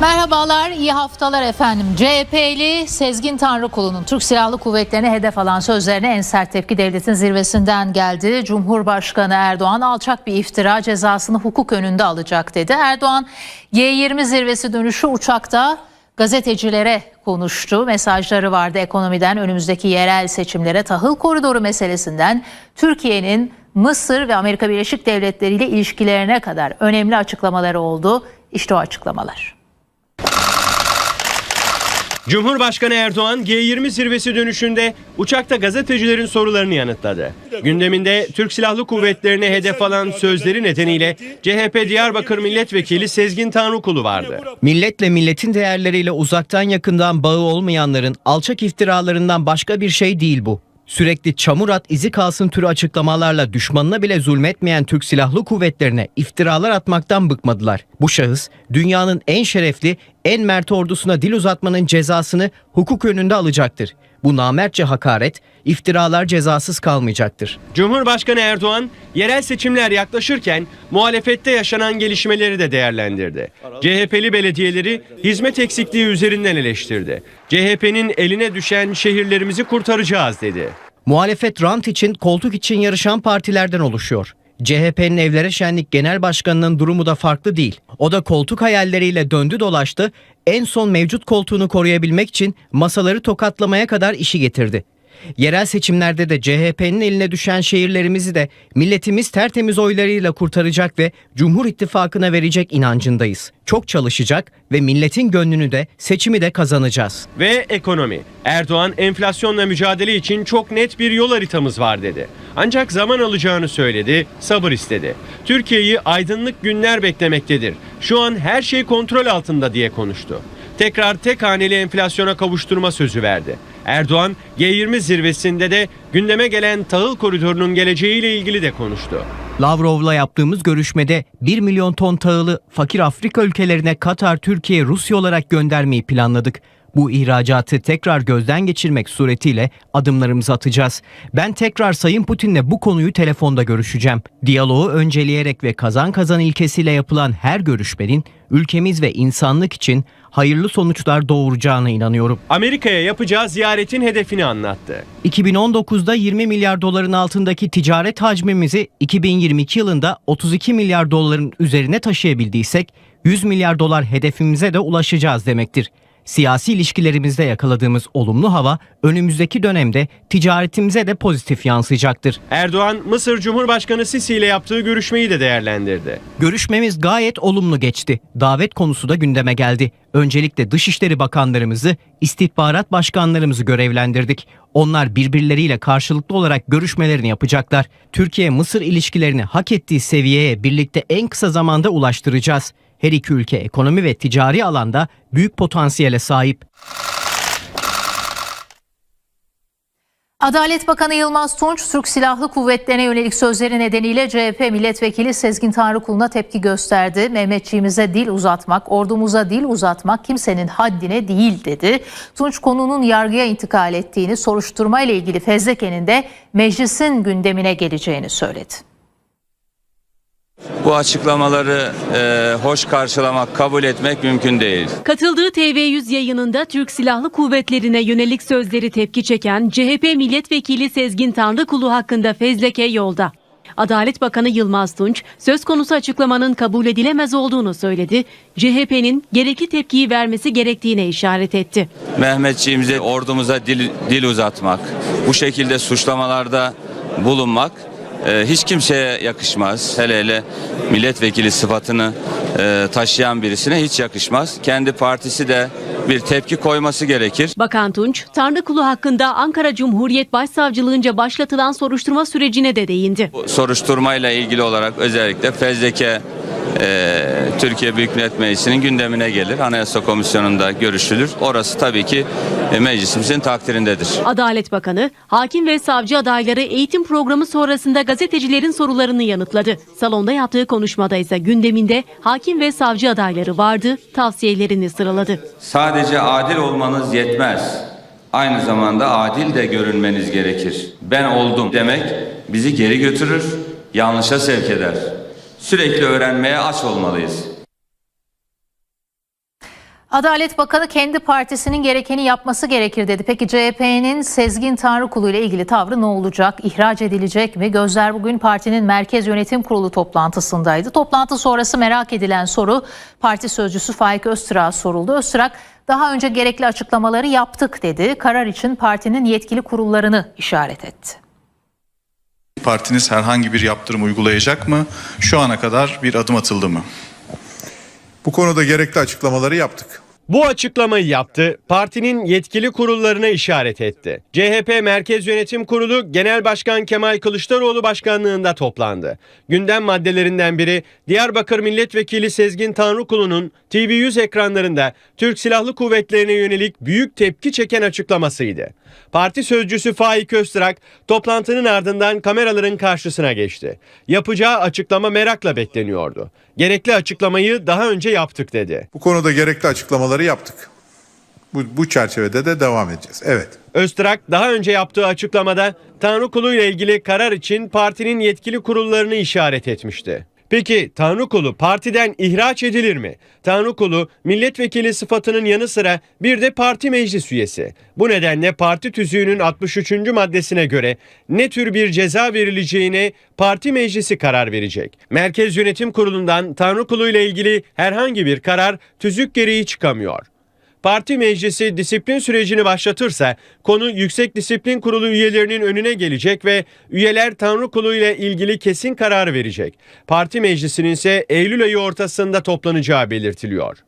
Merhabalar, iyi haftalar efendim. CHP'li Sezgin Tanrıkulu'nun Türk Silahlı Kuvvetleri'ne hedef alan sözlerine en sert tepki devletin zirvesinden geldi. Cumhurbaşkanı Erdoğan alçak bir iftira cezasını hukuk önünde alacak dedi. Erdoğan G20 zirvesi dönüşü uçakta gazetecilere konuştu. Mesajları vardı ekonomiden önümüzdeki yerel seçimlere tahıl koridoru meselesinden Türkiye'nin Mısır ve Amerika Birleşik Devletleri ile ilişkilerine kadar önemli açıklamaları oldu. İşte o açıklamalar. Cumhurbaşkanı Erdoğan G20 zirvesi dönüşünde uçakta gazetecilerin sorularını yanıtladı. Gündeminde Türk Silahlı Kuvvetleri'ne hedef alan sözleri nedeniyle CHP Diyarbakır Milletvekili Sezgin Tanrıkulu vardı. Milletle milletin değerleriyle uzaktan yakından bağı olmayanların alçak iftiralarından başka bir şey değil bu. Sürekli çamur at izi kalsın türü açıklamalarla düşmanına bile zulmetmeyen Türk Silahlı Kuvvetlerine iftiralar atmaktan bıkmadılar. Bu şahıs dünyanın en şerefli, en mert ordusuna dil uzatmanın cezasını hukuk önünde alacaktır. Bu namertçe hakaret, iftiralar cezasız kalmayacaktır. Cumhurbaşkanı Erdoğan yerel seçimler yaklaşırken muhalefette yaşanan gelişmeleri de değerlendirdi. CHP'li belediyeleri hizmet eksikliği üzerinden eleştirdi. CHP'nin eline düşen şehirlerimizi kurtaracağız dedi. Muhalefet rant için, koltuk için yarışan partilerden oluşuyor. CHP'nin Evlere Şenlik Genel Başkanı'nın durumu da farklı değil. O da koltuk hayalleriyle döndü dolaştı, en son mevcut koltuğunu koruyabilmek için masaları tokatlamaya kadar işi getirdi. Yerel seçimlerde de CHP'nin eline düşen şehirlerimizi de milletimiz tertemiz oylarıyla kurtaracak ve Cumhur İttifakı'na verecek inancındayız. Çok çalışacak ve milletin gönlünü de seçimi de kazanacağız. Ve ekonomi. Erdoğan enflasyonla mücadele için çok net bir yol haritamız var dedi. Ancak zaman alacağını söyledi, sabır istedi. Türkiye'yi aydınlık günler beklemektedir. Şu an her şey kontrol altında diye konuştu. Tekrar tek haneli enflasyona kavuşturma sözü verdi. Erdoğan G20 zirvesinde de gündeme gelen tahıl koridorunun geleceğiyle ilgili de konuştu. Lavrov'la yaptığımız görüşmede 1 milyon ton tahılı fakir Afrika ülkelerine Katar, Türkiye, Rusya olarak göndermeyi planladık. Bu ihracatı tekrar gözden geçirmek suretiyle adımlarımızı atacağız. Ben tekrar Sayın Putin'le bu konuyu telefonda görüşeceğim. Diyaloğu önceleyerek ve kazan kazan ilkesiyle yapılan her görüşmenin ülkemiz ve insanlık için hayırlı sonuçlar doğuracağına inanıyorum. Amerika'ya yapacağı ziyaretin hedefini anlattı. 2019'da 20 milyar doların altındaki ticaret hacmimizi 2022 yılında 32 milyar doların üzerine taşıyabildiysek 100 milyar dolar hedefimize de ulaşacağız demektir. Siyasi ilişkilerimizde yakaladığımız olumlu hava önümüzdeki dönemde ticaretimize de pozitif yansıyacaktır. Erdoğan, Mısır Cumhurbaşkanı Sisi ile yaptığı görüşmeyi de değerlendirdi. Görüşmemiz gayet olumlu geçti. Davet konusu da gündeme geldi. Öncelikle Dışişleri Bakanlarımızı, istihbarat başkanlarımızı görevlendirdik. Onlar birbirleriyle karşılıklı olarak görüşmelerini yapacaklar. Türkiye-Mısır ilişkilerini hak ettiği seviyeye birlikte en kısa zamanda ulaştıracağız. Her iki ülke ekonomi ve ticari alanda büyük potansiyele sahip. Adalet Bakanı Yılmaz Tunç, Türk Silahlı Kuvvetlerine yönelik sözleri nedeniyle CHP Milletvekili Sezgin Tanrıkulu'na tepki gösterdi. Mehmetçiğimize dil uzatmak, ordumuza dil uzatmak kimsenin haddine değil dedi. Tunç konunun yargıya intikal ettiğini, soruşturma ile ilgili fezlekenin de meclisin gündemine geleceğini söyledi. Bu açıklamaları e, hoş karşılamak, kabul etmek mümkün değil. Katıldığı TV100 yayınında Türk Silahlı Kuvvetlerine yönelik sözleri tepki çeken CHP Milletvekili Sezgin Tanrıkulu hakkında fezleke yolda. Adalet Bakanı Yılmaz Tunç söz konusu açıklamanın kabul edilemez olduğunu söyledi. CHP'nin gerekli tepkiyi vermesi gerektiğine işaret etti. Mehmetçiğimize, ordumuza dil, dil uzatmak, bu şekilde suçlamalarda bulunmak e, hiç kimseye yakışmaz. Hele hele milletvekili sıfatını e, taşıyan birisine hiç yakışmaz. Kendi partisi de bir tepki koyması gerekir. Bakan Tunç, Tanrıkulu hakkında Ankara Cumhuriyet Başsavcılığınca başlatılan soruşturma sürecine de değindi. Bu soruşturmayla ilgili olarak özellikle fezleke e, Türkiye Büyük Millet Meclisi'nin gündemine gelir. Anayasa Komisyonu'nda görüşülür. Orası tabii ki e, meclisimizin takdirindedir. Adalet Bakanı, hakim ve savcı adayları eğitim programı sonrasında gazetecilerin sorularını yanıtladı. Salonda yaptığı konuşmada ise gündeminde hakim ve savcı adayları vardı, tavsiyelerini sıraladı. Sadece adil olmanız yetmez. Aynı zamanda adil de görünmeniz gerekir. Ben oldum demek bizi geri götürür, yanlışa sevk eder. Sürekli öğrenmeye aç olmalıyız. Adalet Bakanı kendi partisinin gerekeni yapması gerekir dedi. Peki CHP'nin Sezgin Tanrıkulu ile ilgili tavrı ne olacak? İhraç edilecek mi? Gözler bugün partinin Merkez Yönetim Kurulu toplantısındaydı. Toplantı sonrası merak edilen soru parti sözcüsü Faik Öztürk'a soruldu. Öztürk daha önce gerekli açıklamaları yaptık dedi. Karar için partinin yetkili kurullarını işaret etti. Partiniz herhangi bir yaptırım uygulayacak mı? Şu ana kadar bir adım atıldı mı? Bu konuda gerekli açıklamaları yaptık. Bu açıklamayı yaptı, partinin yetkili kurullarına işaret etti. CHP Merkez Yönetim Kurulu Genel Başkan Kemal Kılıçdaroğlu başkanlığında toplandı. Gündem maddelerinden biri Diyarbakır Milletvekili Sezgin Tanrıkulu'nun TV100 ekranlarında Türk Silahlı Kuvvetlerine yönelik büyük tepki çeken açıklamasıydı. Parti sözcüsü Faik Öztürk toplantının ardından kameraların karşısına geçti. Yapacağı açıklama merakla bekleniyordu. Gerekli açıklamayı daha önce yaptık dedi. Bu konuda gerekli açıklamaları yaptık. Bu, bu çerçevede de devam edeceğiz. Evet. Öztürk daha önce yaptığı açıklamada Tanrıkulu ile ilgili karar için partinin yetkili kurullarını işaret etmişti. Peki Tanrıkulu partiden ihraç edilir mi? Tanrıkulu milletvekili sıfatının yanı sıra bir de parti meclis üyesi. Bu nedenle parti tüzüğünün 63. maddesine göre ne tür bir ceza verileceğine parti meclisi karar verecek. Merkez Yönetim Kurulu'ndan Tanrıkulu ile ilgili herhangi bir karar tüzük gereği çıkamıyor. Parti meclisi disiplin sürecini başlatırsa konu Yüksek Disiplin Kurulu üyelerinin önüne gelecek ve üyeler Tanrı Kulu ile ilgili kesin karar verecek. Parti meclisinin ise Eylül ayı ortasında toplanacağı belirtiliyor.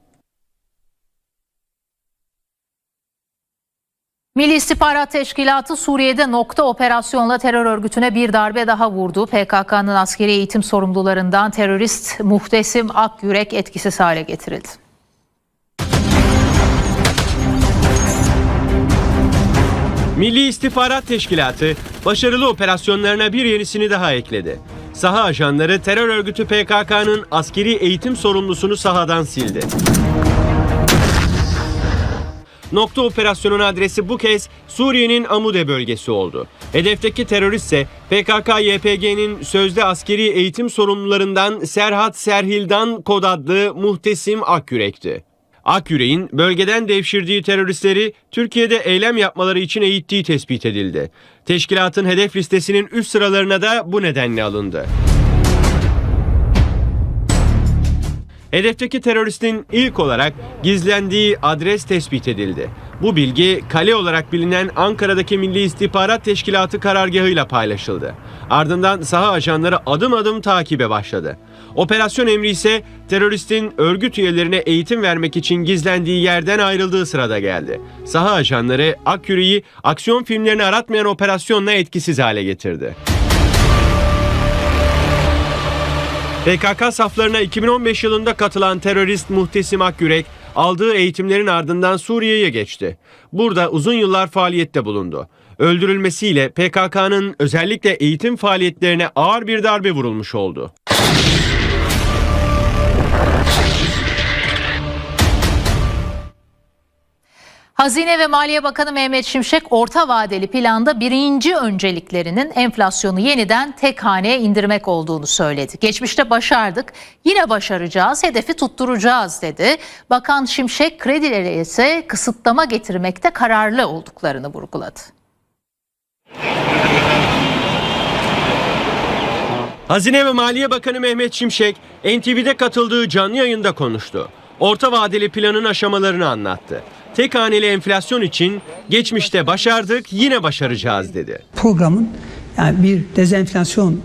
Milli İstihbarat Teşkilatı Suriye'de nokta operasyonla terör örgütüne bir darbe daha vurdu. PKK'nın askeri eğitim sorumlularından terörist Muhtesim Akyürek etkisiz hale getirildi. Milli İstihbarat Teşkilatı başarılı operasyonlarına bir yenisini daha ekledi. Saha ajanları terör örgütü PKK'nın askeri eğitim sorumlusunu sahadan sildi. Nokta operasyonun adresi bu kez Suriye'nin Amude bölgesi oldu. Hedefteki terörist ise PKK-YPG'nin sözde askeri eğitim sorumlularından Serhat Serhil'dan kod adlı Muhtesim Akyürek'ti. Akyürek'in bölgeden devşirdiği teröristleri Türkiye'de eylem yapmaları için eğittiği tespit edildi. Teşkilatın hedef listesinin üst sıralarına da bu nedenle alındı. Hedefteki teröristin ilk olarak gizlendiği adres tespit edildi. Bu bilgi kale olarak bilinen Ankara'daki Milli İstihbarat Teşkilatı karargahıyla paylaşıldı. Ardından saha ajanları adım adım takibe başladı. Operasyon emri ise teröristin örgüt üyelerine eğitim vermek için gizlendiği yerden ayrıldığı sırada geldi. Saha ajanları Akyüre'yi aksiyon filmlerini aratmayan operasyonla etkisiz hale getirdi. PKK saflarına 2015 yılında katılan terörist Muhtesim Akyürek aldığı eğitimlerin ardından Suriye'ye geçti. Burada uzun yıllar faaliyette bulundu. Öldürülmesiyle PKK'nın özellikle eğitim faaliyetlerine ağır bir darbe vurulmuş oldu. Hazine ve Maliye Bakanı Mehmet Şimşek orta vadeli planda birinci önceliklerinin enflasyonu yeniden tek haneye indirmek olduğunu söyledi. Geçmişte başardık, yine başaracağız, hedefi tutturacağız dedi. Bakan Şimşek kredilere ise kısıtlama getirmekte kararlı olduklarını vurguladı. Hazine ve Maliye Bakanı Mehmet Şimşek NTV'de katıldığı canlı yayında konuştu. Orta vadeli planın aşamalarını anlattı. Tek haneli enflasyon için geçmişte başardık yine başaracağız dedi. programın yani bir dezenflasyon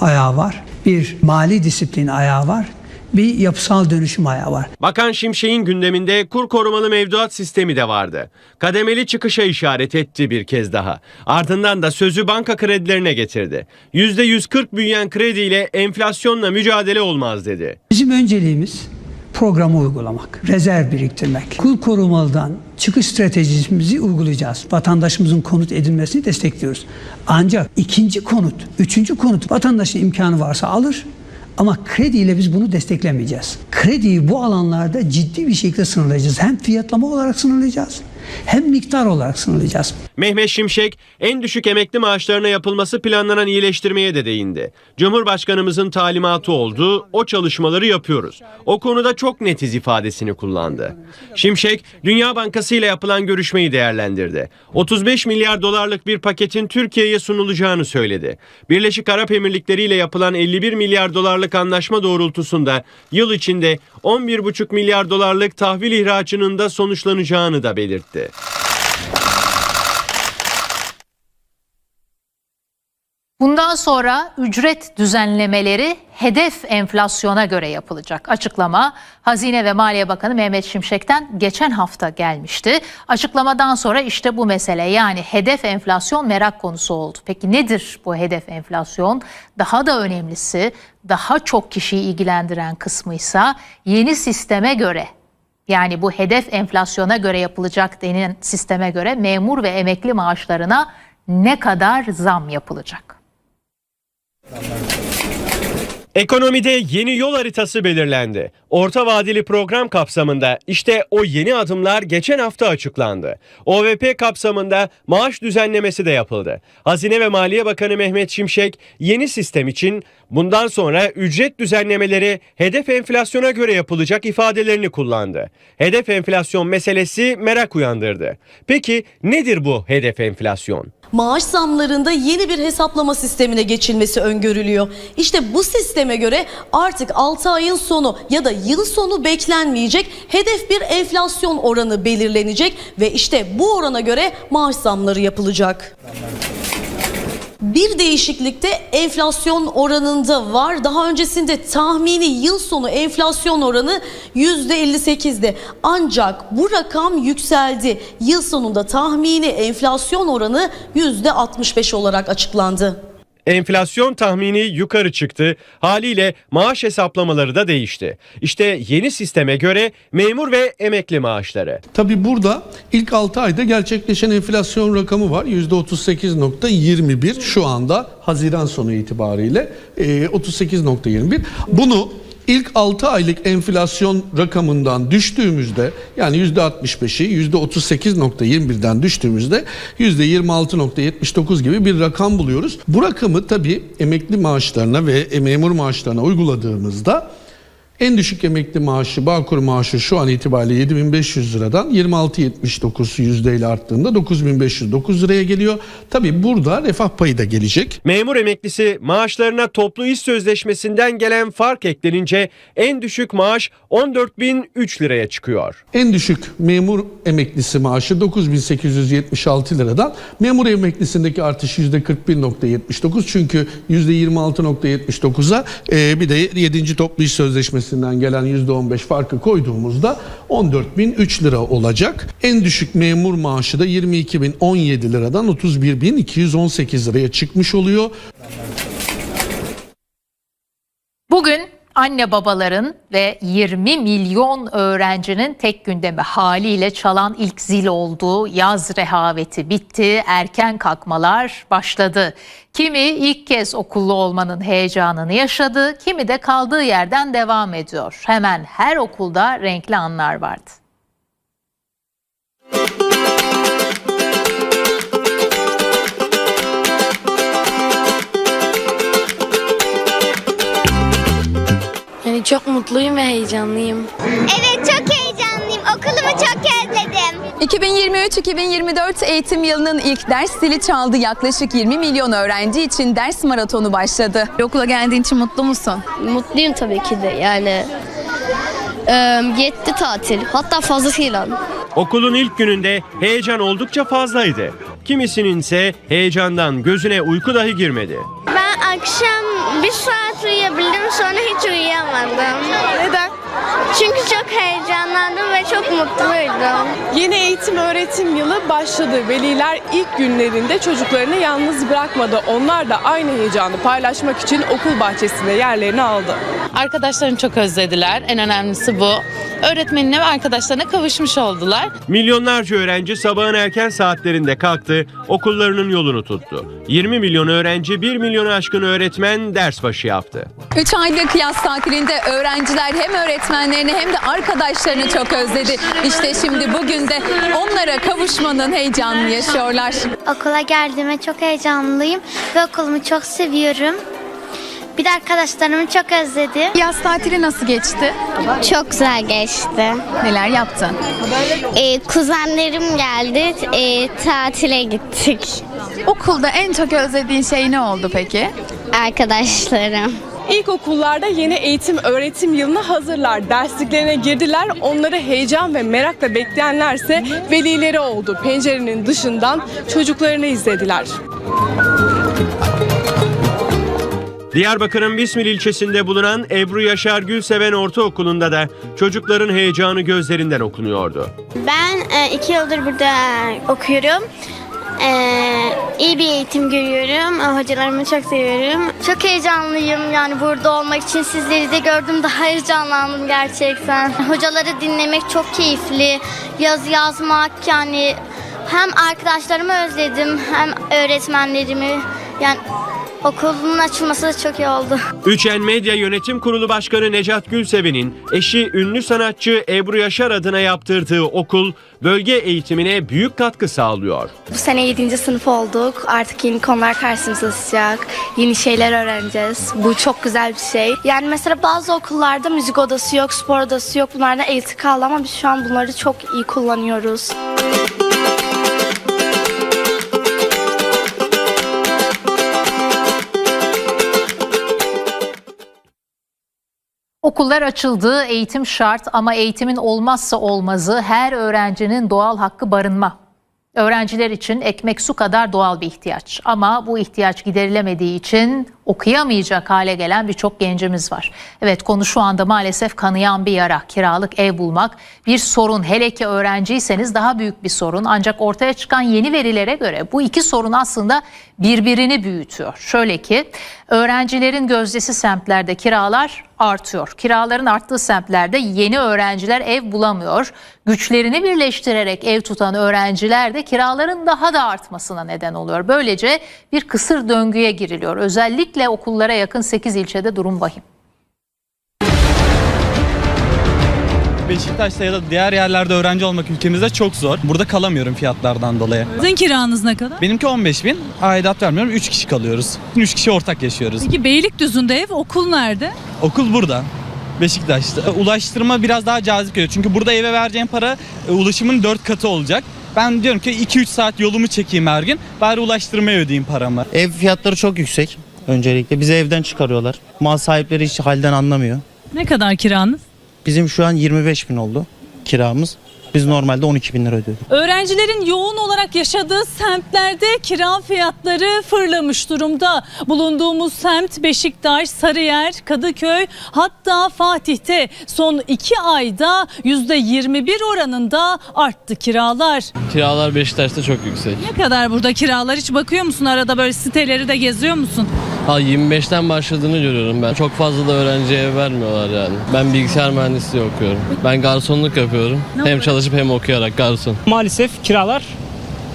ayağı var, bir mali disiplin ayağı var, bir yapısal dönüşüm ayağı var. Bakan Şimşek'in gündeminde kur korumalı mevduat sistemi de vardı. Kademeli çıkışa işaret etti bir kez daha. Ardından da sözü banka kredilerine getirdi. %140 büyüyen krediyle enflasyonla mücadele olmaz dedi. Bizim önceliğimiz programı uygulamak, rezerv biriktirmek. Kur korumalıdan çıkış stratejimizi uygulayacağız. Vatandaşımızın konut edinmesini destekliyoruz. Ancak ikinci konut, üçüncü konut vatandaşın imkanı varsa alır. Ama krediyle biz bunu desteklemeyeceğiz. Krediyi bu alanlarda ciddi bir şekilde sınırlayacağız. Hem fiyatlama olarak sınırlayacağız hem miktar olarak sınırlayacağız. Mehmet Şimşek en düşük emekli maaşlarına yapılması planlanan iyileştirmeye de değindi. Cumhurbaşkanımızın talimatı oldu, o çalışmaları yapıyoruz. O konuda çok netiz ifadesini kullandı. Şimşek, Dünya Bankası ile yapılan görüşmeyi değerlendirdi. 35 milyar dolarlık bir paketin Türkiye'ye sunulacağını söyledi. Birleşik Arap Emirlikleri ile yapılan 51 milyar dolarlık anlaşma doğrultusunda yıl içinde 11,5 milyar dolarlık tahvil ihracının da sonuçlanacağını da belirtti. Bundan sonra ücret düzenlemeleri hedef enflasyona göre yapılacak. Açıklama Hazine ve Maliye Bakanı Mehmet Şimşek'ten geçen hafta gelmişti. Açıklamadan sonra işte bu mesele yani hedef enflasyon merak konusu oldu. Peki nedir bu hedef enflasyon? Daha da önemlisi daha çok kişiyi ilgilendiren kısmıysa yeni sisteme göre yani bu hedef enflasyona göre yapılacak denilen sisteme göre memur ve emekli maaşlarına ne kadar zam yapılacak? Ekonomide yeni yol haritası belirlendi. Orta vadeli program kapsamında işte o yeni adımlar geçen hafta açıklandı. OVP kapsamında maaş düzenlemesi de yapıldı. Hazine ve Maliye Bakanı Mehmet Şimşek yeni sistem için bundan sonra ücret düzenlemeleri hedef enflasyona göre yapılacak ifadelerini kullandı. Hedef enflasyon meselesi merak uyandırdı. Peki nedir bu hedef enflasyon? maaş zamlarında yeni bir hesaplama sistemine geçilmesi öngörülüyor. İşte bu sisteme göre artık 6 ayın sonu ya da yıl sonu beklenmeyecek hedef bir enflasyon oranı belirlenecek ve işte bu orana göre maaş zamları yapılacak. Bir değişiklik de enflasyon oranında var. Daha öncesinde tahmini yıl sonu enflasyon oranı %58'di. Ancak bu rakam yükseldi. Yıl sonunda tahmini enflasyon oranı %65 olarak açıklandı. Enflasyon tahmini yukarı çıktı. Haliyle maaş hesaplamaları da değişti. İşte yeni sisteme göre memur ve emekli maaşları. Tabi burada ilk 6 ayda gerçekleşen enflasyon rakamı var. %38.21 şu anda Haziran sonu itibariyle e, 38.21. Bunu ilk 6 aylık enflasyon rakamından düştüğümüzde yani %65'i %38.21'den düştüğümüzde %26.79 gibi bir rakam buluyoruz. Bu rakamı tabi emekli maaşlarına ve memur maaşlarına uyguladığımızda en düşük emekli maaşı, Bağkur maaşı şu an itibariyle 7500 liradan 26.79 yüzdeyle arttığında 9509 liraya geliyor. Tabi burada refah payı da gelecek. Memur emeklisi maaşlarına toplu iş sözleşmesinden gelen fark eklenince en düşük maaş 14.003 liraya çıkıyor. En düşük memur emeklisi maaşı 9876 liradan memur emeklisindeki artış %41.79 çünkü %26.79'a e, bir de 7. toplu iş sözleşmesinden gelen %15 farkı koyduğumuzda 14.003 lira olacak. En düşük memur maaşı da 22.017 liradan 31.218 liraya çıkmış oluyor. Bugün anne babaların ve 20 milyon öğrencinin tek gündemi haliyle çalan ilk zil oldu. Yaz rehaveti bitti, erken kalkmalar başladı. Kimi ilk kez okullu olmanın heyecanını yaşadı, kimi de kaldığı yerden devam ediyor. Hemen her okulda renkli anlar vardı. Çok mutluyum ve heyecanlıyım. Evet çok heyecanlıyım. Okulumu çok özledim. 2023-2024 eğitim yılının ilk ders zili çaldı. Yaklaşık 20 milyon öğrenci için ders maratonu başladı. Okula geldiğin için mutlu musun? Mutluyum tabii ki de yani. e, yetti tatil. Hatta fazlasıyla. Okulun ilk gününde heyecan oldukça fazlaydı. Kimisinin ise heyecandan gözüne uyku dahi girmedi. Ben akşam bir saat uyuyabildim sonra hiç uyuyamadım. Neden? Çünkü çok heyecanlandım ve çok mutluydum. Yeni eğitim öğretim yılı başladı. Veliler ilk günlerinde çocuklarını yalnız bırakmadı. Onlar da aynı heyecanı paylaşmak için okul bahçesinde yerlerini aldı. Arkadaşlarını çok özlediler. En önemlisi bu. Öğretmenine ve arkadaşlarına kavuşmuş oldular. Milyonlarca öğrenci sabahın erken saatlerinde kalktı, okullarının yolunu tuttu. 20 milyon öğrenci, 1 milyonu aşkın öğretmen ders başı yaptı. 3 aylık yaz tatilinde öğrenciler hem öğretmen öğretmenlerini hem de arkadaşlarını çok özledi. İşte şimdi bugün de onlara kavuşmanın heyecanını yaşıyorlar. Okula geldiğime çok heyecanlıyım ve okulumu çok seviyorum. Bir de arkadaşlarımı çok özledim. Yaz tatili nasıl geçti? Çok güzel geçti. Neler yaptın? Ee, kuzenlerim geldi. Ee, tatile gittik. Okulda en çok özlediğin şey ne oldu peki? Arkadaşlarım. İlkokullarda yeni eğitim öğretim yılına hazırlar. Dersliklerine girdiler. Onları heyecan ve merakla bekleyenlerse velileri oldu. Pencerenin dışından çocuklarını izlediler. Diyarbakır'ın Bismil ilçesinde bulunan Ebru Yaşar Gülseven Ortaokulu'nda da çocukların heyecanı gözlerinden okunuyordu. Ben e, iki yıldır burada okuyorum. Ee, iyi bir eğitim görüyorum. Hocalarımı çok seviyorum. Çok heyecanlıyım yani burada olmak için sizleri de gördüm. Daha heyecanlandım gerçekten. Hocaları dinlemek çok keyifli. Yazı yazmak yani hem arkadaşlarımı özledim hem öğretmenlerimi. Yani okulun açılması çok iyi oldu. Üçen Medya Yönetim Kurulu Başkanı Necat Gülseven'in eşi ünlü sanatçı Ebru Yaşar adına yaptırdığı okul bölge eğitimine büyük katkı sağlıyor. Bu sene 7. sınıf olduk. Artık yeni konular karşımıza çıkacak. Yeni şeyler öğreneceğiz. Bu çok güzel bir şey. Yani mesela bazı okullarda müzik odası yok, spor odası yok. Bunlardan eğitim kaldı ama biz şu an bunları çok iyi kullanıyoruz. Okullar açıldı, eğitim şart ama eğitimin olmazsa olmazı her öğrencinin doğal hakkı barınma. Öğrenciler için ekmek su kadar doğal bir ihtiyaç. Ama bu ihtiyaç giderilemediği için okuyamayacak hale gelen birçok gencimiz var. Evet konu şu anda maalesef kanayan bir yara. Kiralık ev bulmak bir sorun. Hele ki öğrenciyseniz daha büyük bir sorun. Ancak ortaya çıkan yeni verilere göre bu iki sorun aslında birbirini büyütüyor. Şöyle ki öğrencilerin gözdesi semtlerde kiralar artıyor. Kiraların arttığı semtlerde yeni öğrenciler ev bulamıyor. Güçlerini birleştirerek ev tutan öğrenciler de kiraların daha da artmasına neden oluyor. Böylece bir kısır döngüye giriliyor. Özellikle okullara yakın 8 ilçede durum vahim. Beşiktaş'ta ya da diğer yerlerde öğrenci olmak ülkemizde çok zor. Burada kalamıyorum fiyatlardan dolayı. Sizin kiranız ne kadar? Benimki 15 bin. Aidat vermiyorum. 3 kişi kalıyoruz. 3 kişi ortak yaşıyoruz. Peki Beylikdüzü'nde ev, okul nerede? Okul burada. Beşiktaş'ta. Ulaştırma biraz daha cazip geliyor. Çünkü burada eve vereceğim para e, ulaşımın 4 katı olacak. Ben diyorum ki 2-3 saat yolumu çekeyim her gün. Bari ulaştırmaya ödeyeyim paramı. Ev fiyatları çok yüksek öncelikle. Bizi evden çıkarıyorlar. Mal sahipleri hiç halden anlamıyor. Ne kadar kiranız? Bizim şu an 25 bin oldu kiramız. Biz normalde 12 bin lira ödüyorduk. Öğrencilerin yoğun olarak yaşadığı semtlerde kira fiyatları fırlamış durumda. Bulunduğumuz semt Beşiktaş, Sarıyer, Kadıköy hatta Fatih'te son iki ayda %21 oranında arttı kiralar. Kiralar Beşiktaş'ta çok yüksek. Ne kadar burada kiralar hiç bakıyor musun arada böyle siteleri de geziyor musun? Ha 25'ten başladığını görüyorum ben. Çok fazla da öğrenciye vermiyorlar yani. Ben bilgisayar mühendisliği okuyorum. Ben garsonluk yapıyorum. hem çalışıp hem okuyarak garson. Maalesef kiralar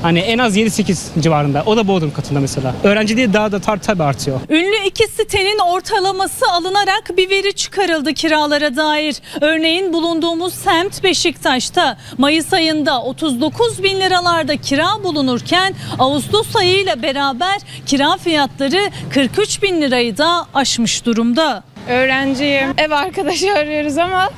hani en az 7-8 civarında. O da Bodrum katında mesela. Öğrenci değil daha da tar tabii artıyor. Ünlü iki sitenin ortalaması alınarak bir veri çıkarıldı kiralara dair. Örneğin bulunduğumuz semt Beşiktaş'ta Mayıs ayında 39 bin liralarda kira bulunurken Ağustos ayıyla beraber kira fiyatları 43 bin lirayı da aşmış durumda. Öğrenciyim. Ev arkadaşı arıyoruz ama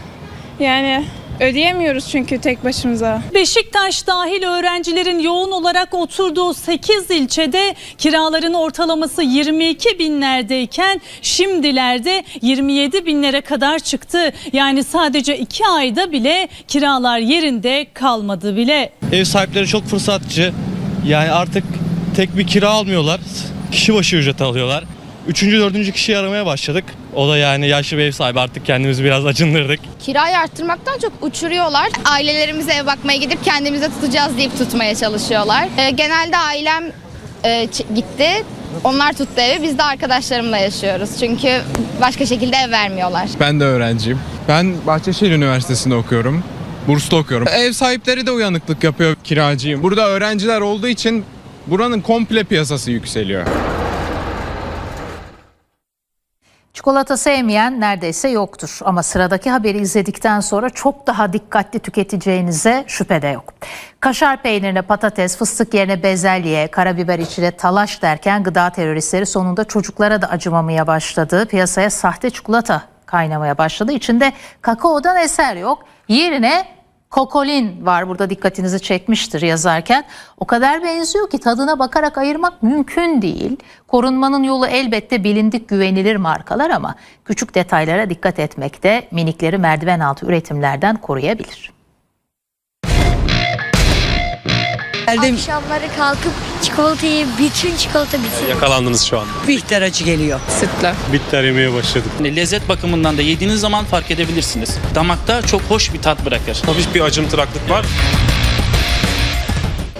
yani ödeyemiyoruz çünkü tek başımıza. Beşiktaş dahil öğrencilerin yoğun olarak oturduğu 8 ilçede kiraların ortalaması 22 binlerdeyken şimdilerde 27 binlere kadar çıktı. Yani sadece 2 ayda bile kiralar yerinde kalmadı bile. Ev sahipleri çok fırsatçı. Yani artık tek bir kira almıyorlar. Kişi başı ücret alıyorlar. Üçüncü, dördüncü kişiyi aramaya başladık. O da yani yaşlı bir ev sahibi artık kendimizi biraz acındırdık. Kirayı arttırmaktan çok uçuruyorlar. Ailelerimize ev bakmaya gidip kendimize tutacağız deyip tutmaya çalışıyorlar. Ee, genelde ailem e, ç- gitti. Onlar tuttu evi. Biz de arkadaşlarımla yaşıyoruz. Çünkü başka şekilde ev vermiyorlar. Ben de öğrenciyim. Ben Bahçeşehir Üniversitesi'nde okuyorum. Burslu okuyorum. Ev sahipleri de uyanıklık yapıyor kiracıyım. Burada öğrenciler olduğu için buranın komple piyasası yükseliyor. Çikolata sevmeyen neredeyse yoktur ama sıradaki haberi izledikten sonra çok daha dikkatli tüketeceğinize şüphe de yok. Kaşar peynirine patates, fıstık yerine bezelye, karabiber içine talaş derken gıda teröristleri sonunda çocuklara da acımamaya başladı. Piyasaya sahte çikolata kaynamaya başladı. İçinde kakaodan eser yok. Yerine kokolin var burada dikkatinizi çekmiştir yazarken. O kadar benziyor ki tadına bakarak ayırmak mümkün değil. Korunmanın yolu elbette bilindik güvenilir markalar ama küçük detaylara dikkat etmek de minikleri merdiven altı üretimlerden koruyabilir. Akşamları kalkıp çikolatayı bütün çikolata bitir. Yakalandınız şu anda. Bihter acı geliyor. Sütle. Bitter yemeye başladık. Lezzet bakımından da yediğiniz zaman fark edebilirsiniz. Damakta çok hoş bir tat bırakır. Hafif bir acımtıraklık var.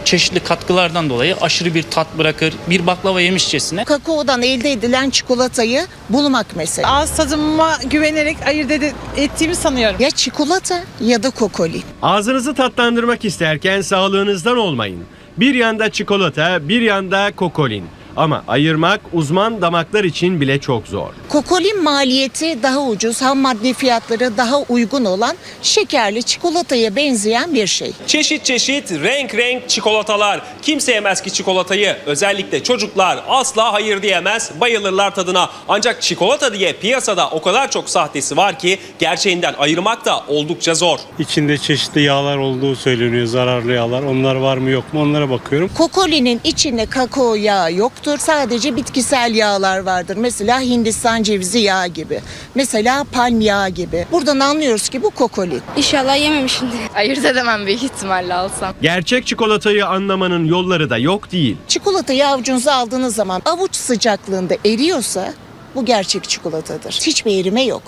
Çeşitli katkılardan dolayı aşırı bir tat bırakır. Bir baklava yemişçesine. Kakaodan elde edilen çikolatayı bulmak mesela. Ağız tadıma güvenerek ayırt ede- ettiğimi sanıyorum. Ya çikolata ya da kokoli. Ağzınızı tatlandırmak isterken sağlığınızdan olmayın. Bir yanda çikolata, bir yanda kokolin. Ama ayırmak uzman damaklar için bile çok zor. Kokolin maliyeti daha ucuz, ham madde fiyatları daha uygun olan şekerli çikolataya benzeyen bir şey. Çeşit çeşit renk renk çikolatalar. Kimse yemez ki çikolatayı. Özellikle çocuklar asla hayır diyemez. Bayılırlar tadına. Ancak çikolata diye piyasada o kadar çok sahtesi var ki gerçeğinden ayırmak da oldukça zor. İçinde çeşitli yağlar olduğu söyleniyor, zararlı yağlar. Onlar var mı yok mu onlara bakıyorum. Kokolinin içinde kakao yağı yoktur. Sadece bitkisel yağlar vardır. Mesela Hindistan cevizi yağı gibi. Mesela palm yağı gibi. Buradan anlıyoruz ki bu kokoli. İnşallah yememişimdir. Ayırt edemem büyük ihtimalle alsam. Gerçek çikolatayı anlamanın yolları da yok değil. Çikolatayı avucunuza aldığınız zaman avuç sıcaklığında eriyorsa bu gerçek çikolatadır. Hiçbir erime yok.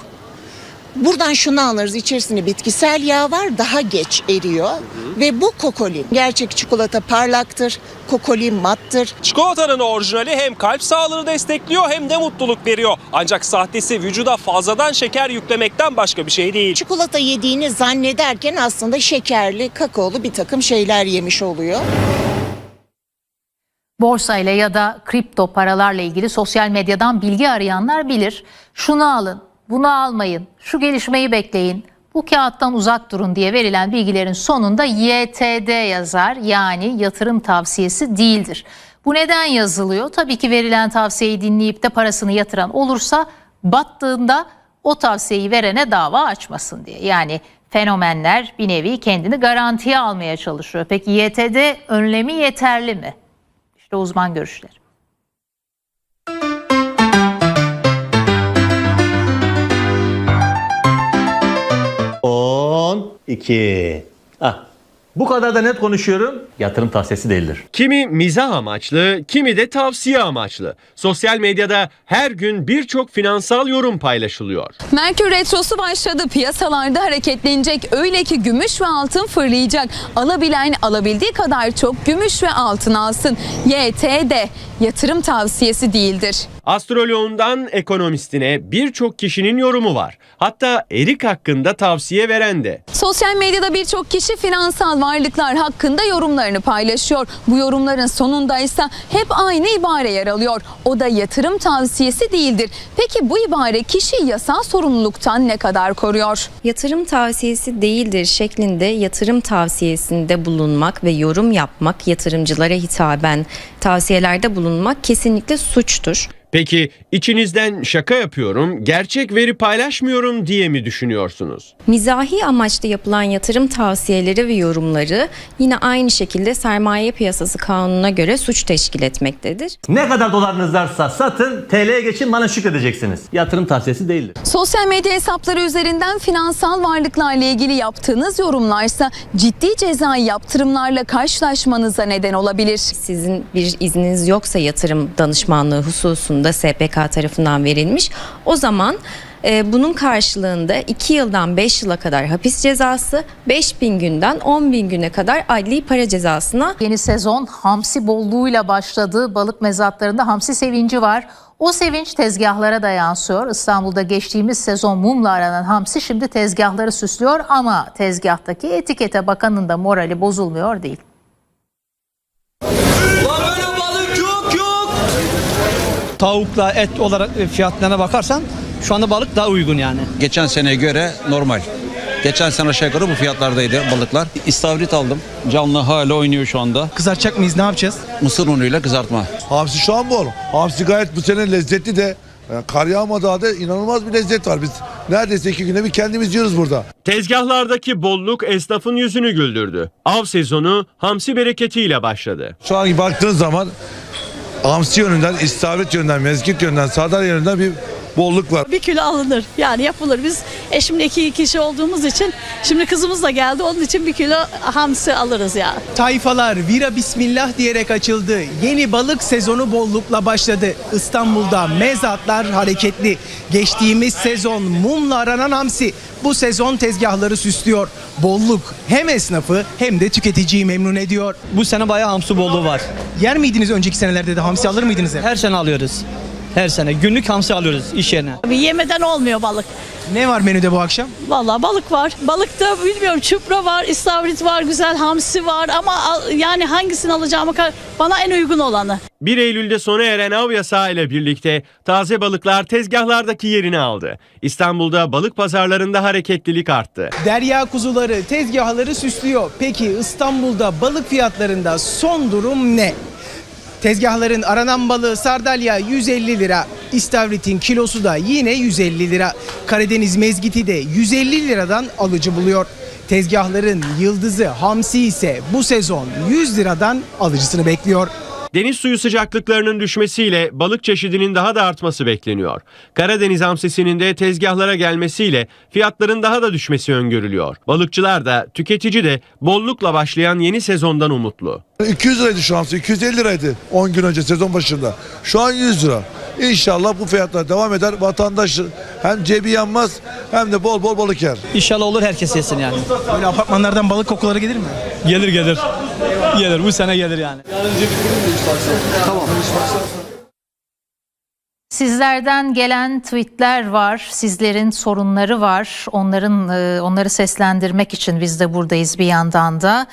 Buradan şunu anlarız içerisinde bitkisel yağ var daha geç eriyor ve bu kokolin. Gerçek çikolata parlaktır, kokolin mattır. Çikolatanın orijinali hem kalp sağlığını destekliyor hem de mutluluk veriyor. Ancak sahtesi vücuda fazladan şeker yüklemekten başka bir şey değil. Çikolata yediğini zannederken aslında şekerli, kakaolu bir takım şeyler yemiş oluyor. Borsa ile ya da kripto paralarla ilgili sosyal medyadan bilgi arayanlar bilir. Şunu alın, bunu almayın, şu gelişmeyi bekleyin, bu kağıttan uzak durun diye verilen bilgilerin sonunda YTD yazar yani yatırım tavsiyesi değildir. Bu neden yazılıyor? Tabii ki verilen tavsiyeyi dinleyip de parasını yatıran olursa battığında o tavsiyeyi verene dava açmasın diye. Yani fenomenler bir nevi kendini garantiye almaya çalışıyor. Peki YTD önlemi yeterli mi? İşte uzman görüşleri. On, iki. Ah, bu kadar da net konuşuyorum. Yatırım tavsiyesi değildir. Kimi mizah amaçlı, kimi de tavsiye amaçlı. Sosyal medyada her gün birçok finansal yorum paylaşılıyor. Merkür Retrosu başladı. Piyasalarda hareketlenecek. Öyle ki gümüş ve altın fırlayacak. Alabilen alabildiği kadar çok gümüş ve altın alsın. YTD yatırım tavsiyesi değildir. Astroloğundan ekonomistine birçok kişinin yorumu var. Hatta erik hakkında tavsiye veren de. Sosyal medyada birçok kişi finansal varlıklar hakkında yorumlarını paylaşıyor. Bu yorumların sonunda ise hep aynı ibare yer alıyor. O da yatırım tavsiyesi değildir. Peki bu ibare kişiyi yasal sorumluluktan ne kadar koruyor? Yatırım tavsiyesi değildir şeklinde yatırım tavsiyesinde bulunmak ve yorum yapmak, yatırımcılara hitaben tavsiyelerde bulunmak kesinlikle suçtur. Peki içinizden şaka yapıyorum, gerçek veri paylaşmıyorum diye mi düşünüyorsunuz? Mizahi amaçlı yapılan yatırım tavsiyeleri ve yorumları yine aynı şekilde sermaye piyasası kanununa göre suç teşkil etmektedir. Ne kadar dolarınız varsa satın, TL'ye geçin bana şükredeceksiniz. Yatırım tavsiyesi değildir. Sosyal medya hesapları üzerinden finansal varlıklarla ilgili yaptığınız yorumlarsa ciddi cezai yaptırımlarla karşılaşmanıza neden olabilir. Sizin bir izniniz yoksa yatırım danışmanlığı hususunda SPK tarafından verilmiş. O zaman e, bunun karşılığında 2 yıldan 5 yıla kadar hapis cezası, 5 bin günden 10 bin güne kadar adli para cezasına Yeni sezon hamsi bolluğuyla başladı. Balık mezatlarında hamsi sevinci var. O sevinç tezgahlara da yansıyor. İstanbul'da geçtiğimiz sezon mumla aranan hamsi şimdi tezgahları süslüyor ama tezgahtaki etikete bakanın da morali bozulmuyor değil. Tavukla et olarak fiyatlarına bakarsan Şu anda balık daha uygun yani. Geçen seneye göre normal. Geçen sene aşağı yukarı bu fiyatlardaydı balıklar. İstavrit aldım. Canlı hala oynuyor şu anda. Kızartacak mıyız ne yapacağız? Mısır unuyla kızartma. Hamsi şu an bol. Hamsi gayet bu sene lezzetli de yani kar yağmadığı halde inanılmaz bir lezzet var. Biz neredeyse iki günde bir kendimiz yiyoruz burada. Tezgahlardaki bolluk esnafın yüzünü güldürdü. Av sezonu hamsi bereketiyle başladı. Şu an baktığın zaman hamsi yönünden, istavrit yönünden, mezgit yönünden, sardalya yönünden bir bolluk var. Bir kilo alınır yani yapılır. Biz eşimle iki kişi olduğumuz için şimdi kızımız da geldi onun için bir kilo hamsi alırız ya. Tayfalar vira bismillah diyerek açıldı. Yeni balık sezonu bollukla başladı. İstanbul'da mezatlar hareketli. Geçtiğimiz sezon mumla aranan hamsi. Bu sezon tezgahları süslüyor. Bolluk hem esnafı hem de tüketiciyi memnun ediyor. Bu sene bayağı hamsi bolluğu var. Yer miydiniz önceki senelerde de hamsi alır mıydınız? Her sene alıyoruz. Her sene günlük hamsi alıyoruz iş yerine. Bir yemeden olmuyor balık. Ne var menüde bu akşam? Vallahi balık var. Balıkta bilmiyorum çupra var, istavrit var, güzel hamsi var ama al- yani hangisini alacağımı bana en uygun olanı. 1 Eylül'de sona eren av yasağı ile birlikte taze balıklar tezgahlardaki yerini aldı. İstanbul'da balık pazarlarında hareketlilik arttı. Derya kuzuları tezgahları süslüyor. Peki İstanbul'da balık fiyatlarında son durum ne? Tezgahların aranan balığı sardalya 150 lira. İstavrit'in kilosu da yine 150 lira. Karadeniz mezgiti de 150 liradan alıcı buluyor. Tezgahların yıldızı hamsi ise bu sezon 100 liradan alıcısını bekliyor. Deniz suyu sıcaklıklarının düşmesiyle balık çeşidinin daha da artması bekleniyor. Karadeniz hamsisinin de tezgahlara gelmesiyle fiyatların daha da düşmesi öngörülüyor. Balıkçılar da tüketici de bollukla başlayan yeni sezondan umutlu. 200 liraydı şu hamsi, 250 liraydı 10 gün önce sezon başında. Şu an 100 lira. İnşallah bu fiyatlar devam eder. Vatandaş hem cebi yanmaz hem de bol bol balık yer. İnşallah olur herkes yesin yani. Böyle apartmanlardan balık kokuları gelir mi? Gelir gelir. Gelir bu sene gelir yani. Sizlerden gelen tweetler var, sizlerin sorunları var. Onların e, onları seslendirmek için biz de buradayız bir yandan da.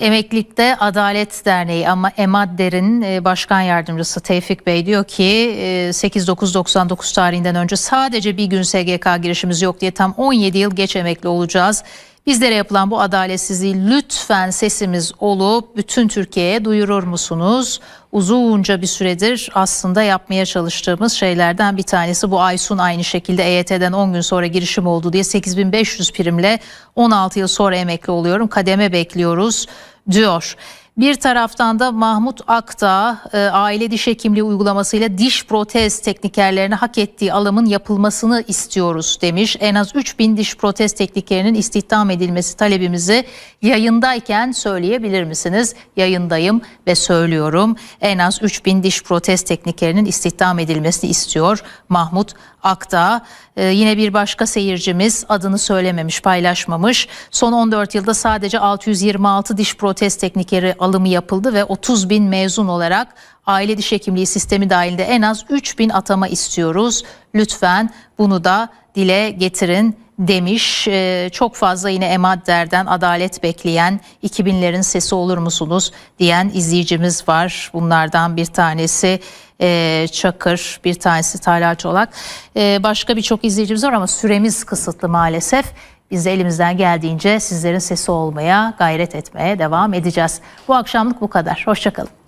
Emeklilikte Adalet Derneği ama EMADDER'in e, başkan yardımcısı Tevfik Bey diyor ki e, 8-9-99 tarihinden önce sadece bir gün SGK girişimiz yok diye tam 17 yıl geç emekli olacağız. Bizlere yapılan bu adaletsizliği lütfen sesimiz olup bütün Türkiye'ye duyurur musunuz? Uzunca bir süredir aslında yapmaya çalıştığımız şeylerden bir tanesi bu Aysun aynı şekilde EYT'den 10 gün sonra girişim oldu diye 8500 primle 16 yıl sonra emekli oluyorum. Kademe bekliyoruz diyor. Bir taraftan da Mahmut Akdağ e, aile diş hekimliği uygulamasıyla diş protez teknikerlerine hak ettiği alımın yapılmasını istiyoruz demiş. En az 3000 diş protez teknikerinin istihdam edilmesi talebimizi yayındayken söyleyebilir misiniz? Yayındayım ve söylüyorum. En az 3000 diş protez teknikerinin istihdam edilmesini istiyor Mahmut Akdağ. Ee, yine bir başka seyircimiz adını söylememiş, paylaşmamış. Son 14 yılda sadece 626 diş protez teknikeri alımı yapıldı ve 30 bin mezun olarak aile diş hekimliği sistemi dahilinde en az 3 bin atama istiyoruz. Lütfen bunu da dile getirin demiş. Ee, çok fazla yine Emadder'den adalet bekleyen 2000'lerin sesi olur musunuz diyen izleyicimiz var. Bunlardan bir tanesi e, Çakır, bir tanesi Talha Çolak. E, başka birçok izleyicimiz var ama süremiz kısıtlı maalesef. Biz de elimizden geldiğince sizlerin sesi olmaya, gayret etmeye devam edeceğiz. Bu akşamlık bu kadar. Hoşçakalın.